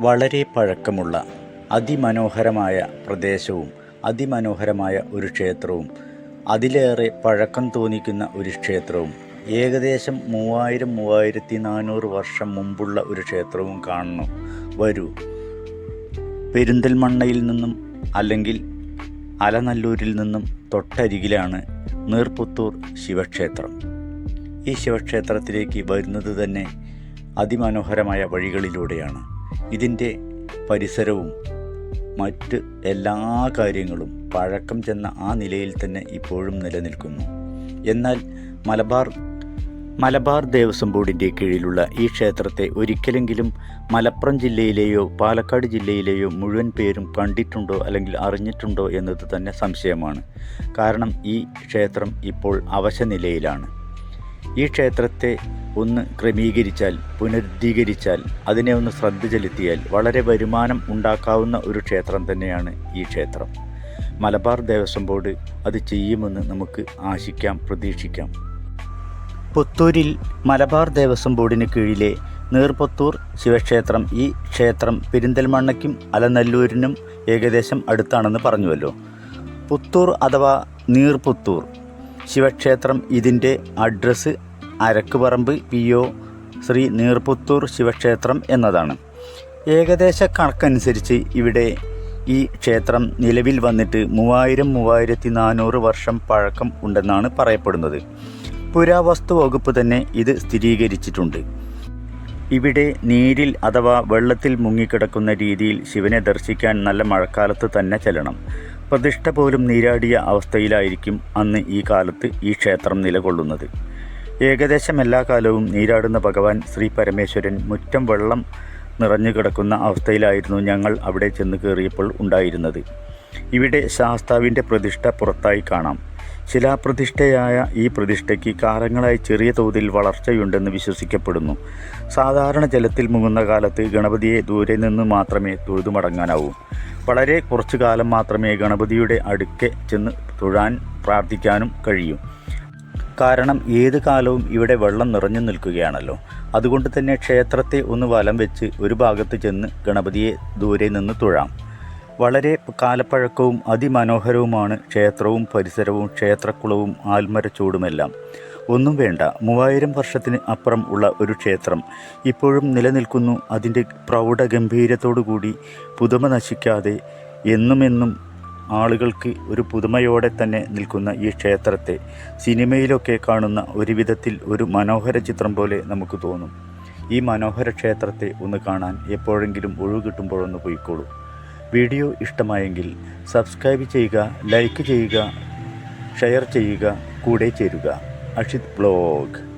വളരെ പഴക്കമുള്ള അതിമനോഹരമായ പ്രദേശവും അതിമനോഹരമായ ഒരു ക്ഷേത്രവും അതിലേറെ പഴക്കം തോന്നിക്കുന്ന ഒരു ക്ഷേത്രവും ഏകദേശം മൂവായിരം മൂവായിരത്തി നാനൂറ് വർഷം മുമ്പുള്ള ഒരു ക്ഷേത്രവും കാണണം. വരൂ. പെരിന്തൽമണ്ണയിൽ നിന്നും അല്ലെങ്കിൽ അലനല്ലൂരിൽ നിന്നും തൊട്ടരികിലാണ് നീർപുത്തൂർ ശിവക്ഷേത്രം. ഈ ശിവക്ഷേത്രത്തിലേക്ക് വരുന്നത് തന്നെ അതിമനോഹരമായ വഴികളിലൂടെയാണ്. ഇതിന്റെ പരിസരവും മറ്റ് എല്ലാ കാര്യങ്ങളും പഴക്കം ചെന്ന ആ നിലയിൽ തന്നെ ഇപ്പോഴും നിലനിൽക്കുന്നു. എന്നാൽ മലബാർ മലബാർ ദേവസ്വം ബോർഡിന്റെ കീഴിലുള്ള ഈ ക്ഷേത്രത്തെ ഒരിക്കലെങ്കിലും മലപ്പുറം ജില്ലയിലെയോ പാലക്കാട് ജില്ലയിലെയോ മുഴുവൻ പേരും കണ്ടിട്ടുണ്ടോ അല്ലെങ്കിൽ അറിഞ്ഞിട്ടുണ്ടോ എന്നത് തന്നെ സംശയമാണ്. കാരണം ഈ ക്ഷേത്രം ഇപ്പോൾ അവശനിലയിലാണ്. ഈ ക്ഷേത്രത്തെ ഒന്ന് ക്രമീകരിച്ചാൽ പുനരുദ്ധീകരിച്ചാൽ അതിനെ ഒന്ന് ശ്രദ്ധ ചെലുത്തിയാൽ വളരെ വരുമാനം ഉണ്ടാക്കാവുന്ന ഒരു ക്ഷേത്രം തന്നെയാണ് ഈ ക്ഷേത്രം. മലബാർ ദേവസ്വം ബോർഡ് അത് ചെയ്യുമെന്ന് നമുക്ക് ആശിക്കാം പ്രതീക്ഷിക്കാം. പുത്തൂരിൽ മലബാർ ദേവസ്വം ബോർഡിന് കീഴിലെ നീർപുത്തൂർ ശിവക്ഷേത്രം ഈ ക്ഷേത്രം പെരിന്തൽമണ്ണയ്ക്കും അലനല്ലൂരിനും ഏകദേശം അടുത്താണെന്ന് പറഞ്ഞുവല്ലോ. പുത്തൂർ അഥവാ നീർപുത്തൂർ ശിവക്ഷേത്രം ഇതിന്റെ address Arakkuparamba P O Shri Neerputhur ശിവക്ഷേത്രം എന്നതാണ്. ഏകദേശ കണക്കനുസരിച്ച് ഇവിടെ ഈ ക്ഷേത്രം നിലവിൽ വന്നിട്ട് മൂവായിരം മൂവായിരത്തി നാനൂറ് വർഷം പഴക്കം ഉണ്ടെന്നാണ് പറയപ്പെടുന്നത്. പുരാവസ്തു വകുപ്പ് തന്നെ ഇത് സ്ഥിരീകരിച്ചിട്ടുണ്ട്. ഇവിടെ നീരിൽ അഥവാ വെള്ളത്തിൽ മുങ്ങിക്കിടക്കുന്ന രീതിയിൽ ശിവനെ ദർശിക്കാൻ നല്ല മഴക്കാലത്ത് തന്നെ ചെല്ലണം. പ്രതിഷ്ഠ പോലും നീരാടിയ അവസ്ഥയിലായിരിക്കും അന്ന് ഈ കാലത്ത് ഈ ക്ഷേത്രം നിലകൊള്ളുന്നത്. ഏകദേശം എല്ലാ കാലവും നീരാടുന്ന ഭഗവാൻ ശ്രീ പരമേശ്വരൻ മുറ്റം വെള്ളം നിറഞ്ഞു കിടക്കുന്ന അവസ്ഥയിലായിരുന്നു ഞങ്ങൾ അവിടെ ചെന്ന് കയറിയപ്പോൾ ഉണ്ടായിരുന്നത്. ഇവിടെ ശാസ്താവിന്റെ പ്രതിഷ്ഠ പുറത്തായി കാണാം. ശിലാപ്രതിഷ്ഠയായ ഈ പ്രതിഷ്ഠയ്ക്ക് കാലങ്ങളായി ചെറിയ തോതിൽ വളർച്ചയുണ്ടെന്ന് വിശ്വസിക്കപ്പെടുന്നു. സാധാരണ ജലത്തിൽ മുങ്ങുന്ന കാലത്ത് ഗണപതിയെ ദൂരെ നിന്ന് മാത്രമേ തൊഴുതു മടങ്ങാനാവൂ. വളരെ കുറച്ചു കാലം മാത്രമേ ഗണപതിയുടെ അടുക്കെ ചെന്ന് തൊഴാൻ പ്രാർത്ഥിക്കാനും കഴിയൂ. കാരണം ഏത് കാലവും ഇവിടെ വെള്ളം നിറഞ്ഞു നിൽക്കുകയാണല്ലോ. അതുകൊണ്ട് തന്നെ ക്ഷേത്രത്തെ ഒന്ന് വലം വെച്ച് ഒരു ഭാഗത്ത് ചെന്ന് ഗണപതിയെ ദൂരെ നിന്ന് തൊഴാം. വളരെ കാലപ്പഴക്കവും അതിമനോഹരവുമാണ് ക്ഷേത്രവും പരിസരവും ക്ഷേത്രക്കുളവും ആൽമരച്ചൂടുമെല്ലാം. ഒന്നും വേണ്ട മൂവായിരം വർഷത്തിന് അപ്പുറം ഉള്ള ഒരു ക്ഷേത്രം. ഇപ്പോഴും നിലനിൽക്കുന്നു അതിന്റെ പ്രൗഢഗംഭീരത്തോടുകൂടി പുതുമ നശിക്കാതെ എന്നുമെന്നും ആളുകൾക്ക് ഒരു പുതുമയോടെ തന്നെ നിൽക്കുന്ന ഈ ക്ഷേത്രത്തെ സിനിമയിലൊക്കെ കാണുന്ന ഒരു വിധത്തിൽ ഒരു മനോഹര ചിത്രം പോലെ നമുക്ക് തോന്നും. ഈ മനോഹര ക്ഷേത്രത്തെ ഒന്ന് കാണാൻ എപ്പോഴെങ്കിലും ഒഴിവ് കിട്ടുമ്പോഴൊന്ന് പോയിക്കോളൂ. വീഡിയോ ഇഷ്ടമായെങ്കിൽ സബ്സ്ക്രൈബ് ചെയ്യുക ലൈക്ക് ചെയ്യുക ഷെയർ ചെയ്യുക കൂടെ ചേരുക. അഷിത് ബ്ലോഗ്.